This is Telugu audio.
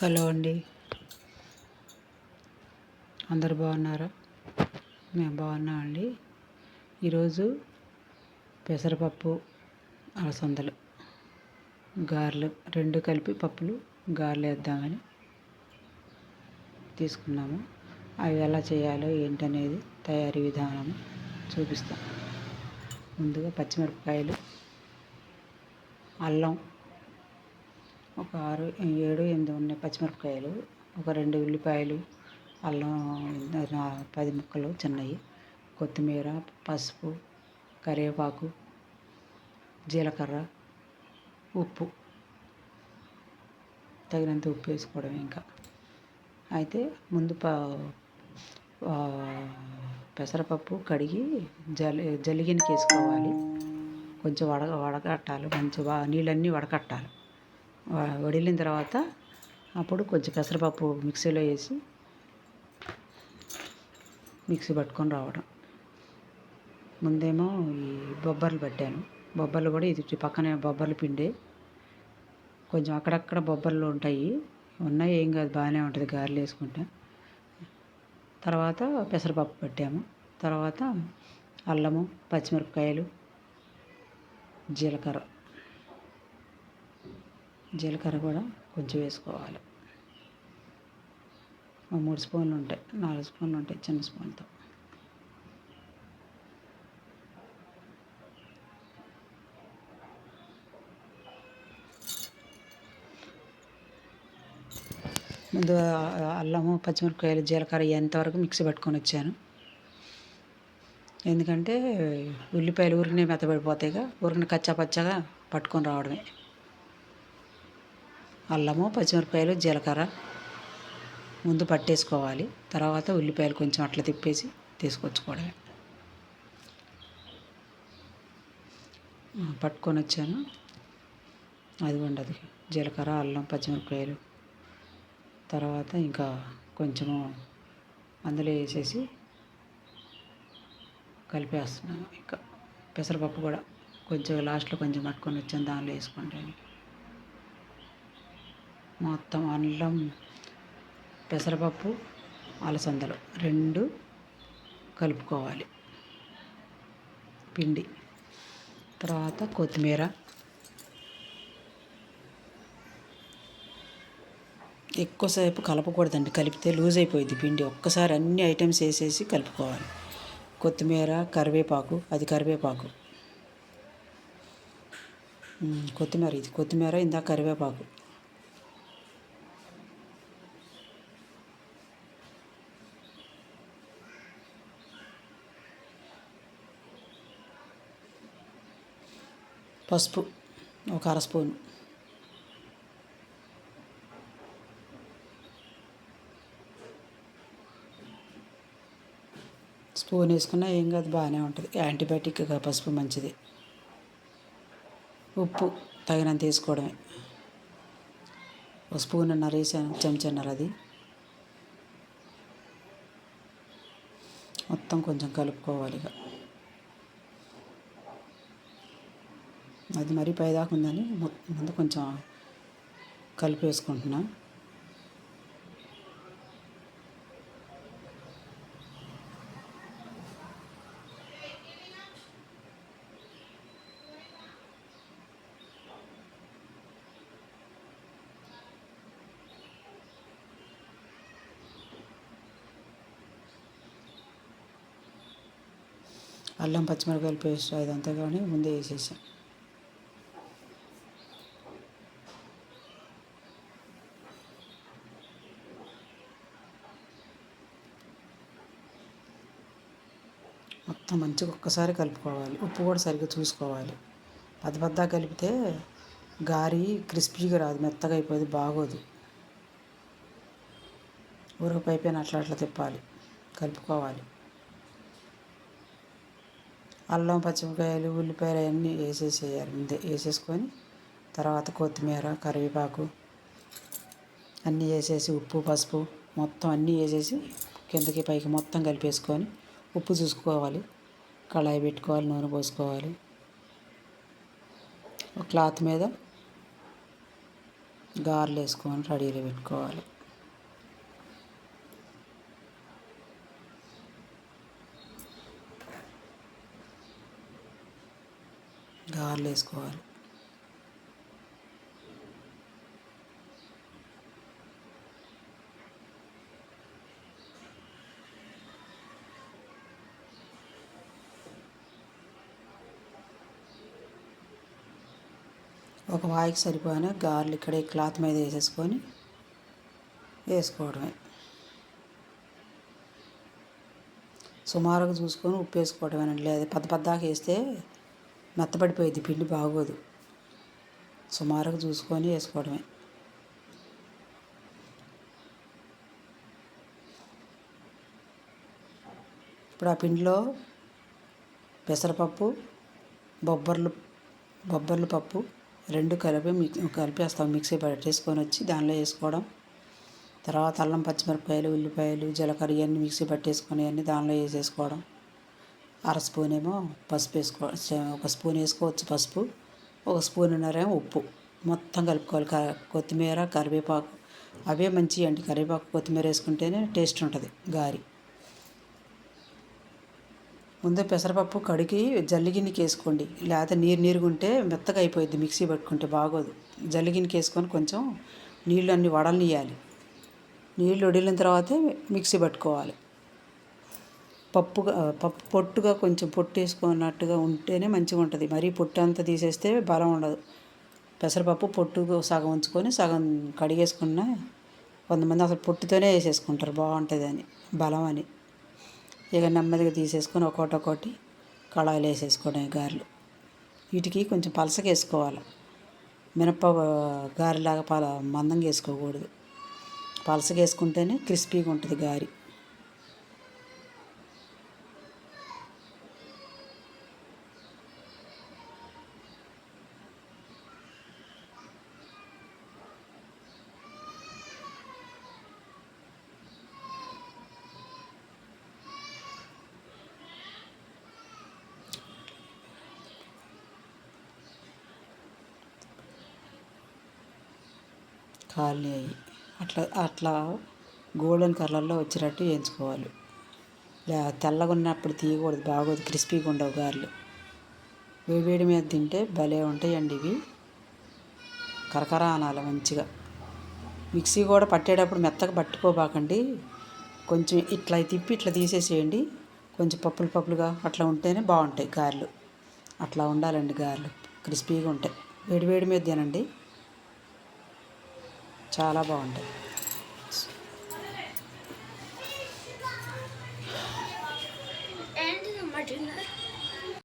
హలో అండి. అందరు బాగున్నారా? మేము బాగున్నామండి ఈరోజు పెసరపప్పు అలసందలు గారెలు రెండు కలిపి పప్పులు గారెలు వేద్దామని తీసుకున్నాము. అవి ఎలా చేయాలో ఏంటనేది తయారీ విధానం చూపిస్తాం. ముందుగా పచ్చిమిరపకాయలు అల్లం ఒక ఆరు ఏడు ఎనిమిది ఉన్నాయి పచ్చిమిరపకాయలు. ఒక రెండు ఉల్లిపాయలు అల్లం పది ముక్కలు చిన్నవి కొత్తిమీర పసుపు కరివేపాకు జీలకర్ర ఉప్పు. తగినంత ఉప్పు వేసుకోవడం ఇంకా. అయితే ముందు ప పెసరపప్పు కడిగి జలి జలిగినకి వేసుకోవాలి. కొంచెం వడగ వడకట్టాలి. మంచిగా నీళ్ళన్నీ వడకట్టాలి. వడిలిన తర్వాత అప్పుడు కొంచెం పెసరపప్పు మిక్సీలో వేసి మిక్సీ పట్టుకొని రావడం. ముందేమో ఈ బొబ్బర్లు పట్టాను. బొబ్బర్లు కూడా ఇది పక్కనే బొబ్బర్లు పిండి. కొంచెం అక్కడక్కడ బొబ్బర్లు ఉంటాయి. ఉన్నాయి ఏం కాదు బాగానే ఉంటుంది గారెలు వేసుకుంటే. తర్వాత పెసరపప్పు పెట్టాము. తర్వాత అల్లము పచ్చిమిరపకాయలు జీలకర్ర. జీలకర్ర కూడా కొంచెం వేసుకోవాలి. మూడు స్పూన్లు ఉంటాయి నాలుగు స్పూన్లు ఉంటాయి చిన్న స్పూన్తో ముందు అల్లము పచ్చిమిరపకాయలు జీలకర్ర ఎంతవరకు మిక్సీ పట్టుకొని వచ్చాను. ఎందుకంటే ఉల్లిపాయలు ఊరికనే మెత్తబడిపోతాయిగా ఊరికనే కచ్చా పచ్చగా పట్టుకొని రావడమే. అల్లము పచ్చిమిరపకాయలు జీలకర్ర ముందు పట్టేసుకోవాలి. తర్వాత ఉల్లిపాయలు కొంచెం అట్లా తిప్పేసి తీసుకొచ్చుకోవడమే. పట్టుకొని వచ్చాను. అదిగోండి అది జీలకర్ర అల్లం పచ్చిమిరపకాయలు. తర్వాత ఇంకా కొంచెము అందులో వేసేసి కలిపేస్తున్నాను. ఇంకా పెసరపప్పు కూడా కొంచెం లాస్ట్లో కొంచెం పట్టుకొని వచ్చాను దానిలో వేసుకోండి మొత్తం అల్లం పెసరపప్పు అలసందలు రెండు కలుపుకోవాలి. పిండి. తర్వాత కొత్తిమీర. ఎక్కువసేపు కలపకూడదండి. కలిపితే లూజ్ అయిపోయింది పిండి. ఒక్కసారి అన్ని ఐటమ్స్ వేసేసి కలుపుకోవాలి. కొత్తిమీర కరివేపాకు అది కరివేపాకు. కొత్తిమీర ఇది. కొత్తిమీర ఇందా కరివేపాకు. పసుపు ఒక అర స్పూన్. స్పూన్ వేసుకున్నా ఏం కాదు బాగానే ఉంటుంది. యాంటీబయాటిక్గా పసుపు మంచిది. ఉప్పు తగినంత వేసుకోవడమే. ఒక స్పూన్ అన్నారు వేసాను చెంచన్నర అది. మొత్తం కొంచెం కలుపుకోవాలి ఇక. అది మరీ పైదాకా ఉందని ముందు కొంచెం కలిపి వేసుకుంటున్నా. అల్లం పచ్చిమిరపకాయలు పేస్ట్ అదంతా కానీ ముందే వేసేసాం. మొత్తం మంచిగా ఒక్కసారి కలుపుకోవాలి. ఉప్పు కూడా సరిగ్గా చూసుకోవాలి. పెద్ద పెద్ద కలిపితే గారి క్రిస్పీగా రాదు. మెత్తగా అయిపోయింది బాగోదు. ఊరపై పైన అట్లా అట్లా తిప్పాలి. కలుపుకోవాలి. అల్లం పచ్చిమిరకాయలు ఉల్లిపాయలు అవన్నీ వేసేసేయాలి. ముందే వేసేసుకొని తర్వాత కొత్తిమీర కరివేపాకు అన్నీ వేసేసి ఉప్పు పసుపు మొత్తం అన్నీ వేసేసి కిందకి పైకి మొత్తం కలిపేసుకొని ఉప్పు చూసుకోవాలి కళాయి పెట్టుకోవాలి నూనె పోసుకోవాలి. ఒక క్లాత్ మీద గారెలు వేసుకొని రెడీలో పెట్టుకోవాలి. గారెలు వేసుకోవాలి. ఒక వాయికి సరిపోయిన గార్లు ఇక్కడే క్లాత్ మీద వేసేసుకొని వేసుకోవడమే. సుమారుగా చూసుకొని ఉప్పు వేసుకోవడమేనండి లేదా పెద్ద పెద్దగా వేస్తే మెత్తపడిపోయింది పిండి బాగోదు. సుమారుగా చూసుకొని వేసుకోవడమే. ఇప్పుడు ఆ పిండిలో పెసరపప్పు బొబ్బర్లు బొబ్బర్లు పప్పు రెండు కలిపి మిక్ కలిపేస్తాం. మిక్సీ పట్టేసుకొని వచ్చి దానిలో వేసుకోవడం. తర్వాత అల్లం పచ్చిమిరపకాయలు ఉల్లిపాయలు జీలకర్ర ఇవన్నీ మిక్సీ పట్టేసుకొని అన్నీ దానిలో వేసేసుకోవడం. అర స్పూన్ ఏమో పసుపు వేసుకో ఒక స్పూన్ వేసుకోవచ్చు పసుపు. ఒక స్పూన్ ఉన్నారేమో ఉప్పు. మొత్తం కలుపుకోవాలి. క కొత్తిమీర కరివేపాకు. అవే మంచి అండి కరివేపాకు కొత్తిమీర వేసుకుంటేనే టేస్ట్ ఉంటుంది. గారి. ముందు పెసరపప్పు కడిగి జల్లిగిన్నికి వేసుకోండి. లేకపోతే నీరు నీరుగా ఉంటే మెత్తగా అయిపోయింది మిక్సీ పట్టుకుంటే బాగోదు. జల్లిగిన్నికి వేసుకొని కొంచెం నీళ్ళు అన్ని వడలనియాలి నీళ్ళు వడిలిన తర్వాతే మిక్సీ పట్టుకోవాలి. పప్పుగా పప్పు పొట్టుగా కొంచెం పొట్టు వేసుకున్నట్టుగా ఉంటేనే మంచిగా ఉంటుంది. మరీ పొట్టు అంతా తీసేస్తే బలం ఉండదు. పెసరపప్పు పొట్టు సగం ఉంచుకొని సగం కడిగేసుకున్న కొంతమంది అసలు పొట్టుతోనే వేసేసుకుంటారు. బాగుంటుంది అని బలం అని. ఇక నెమ్మదిగా తీసేసుకొని ఒకటి ఒకటి కళాయిలు వేసేసుకోవడం గారెలు. వీటికి కొంచెం పలసగా వేసుకోవాలి. మినప గారెలాగా పల మందంగా వేసుకోకూడదు. పలసగా వేసుకుంటేనే క్రిస్పీగా ఉంటుంది గారి. కాలనీ అయ్యి అట్లా అట్లా గోల్డెన్ కలర్లో వచ్చేటట్టు వేయించుకోవాలి. తెల్లగా ఉన్నప్పుడు తీయకూడదు బాగోదు క్రిస్పీగా ఉండవు గారెలు. వేడి మీద తింటే భలే ఉంటాయండి ఇవి. కరకర అనాలి మంచిగా. మిక్సీ కూడా పట్టేటప్పుడు మెత్తగా పట్టుకోబాకండి. కొంచెం ఇట్లా తిప్పి ఇట్లా తీసేసేయండి. కొంచెం పప్పులు పప్పులుగా అట్లా ఉంటేనే బాగుంటాయి గారెలు. అట్లా ఉండాలండి గారెలు. క్రిస్పీగా ఉంటాయి. వేడి వేడి మీద తినండి. చాలా బాగుంటాయి.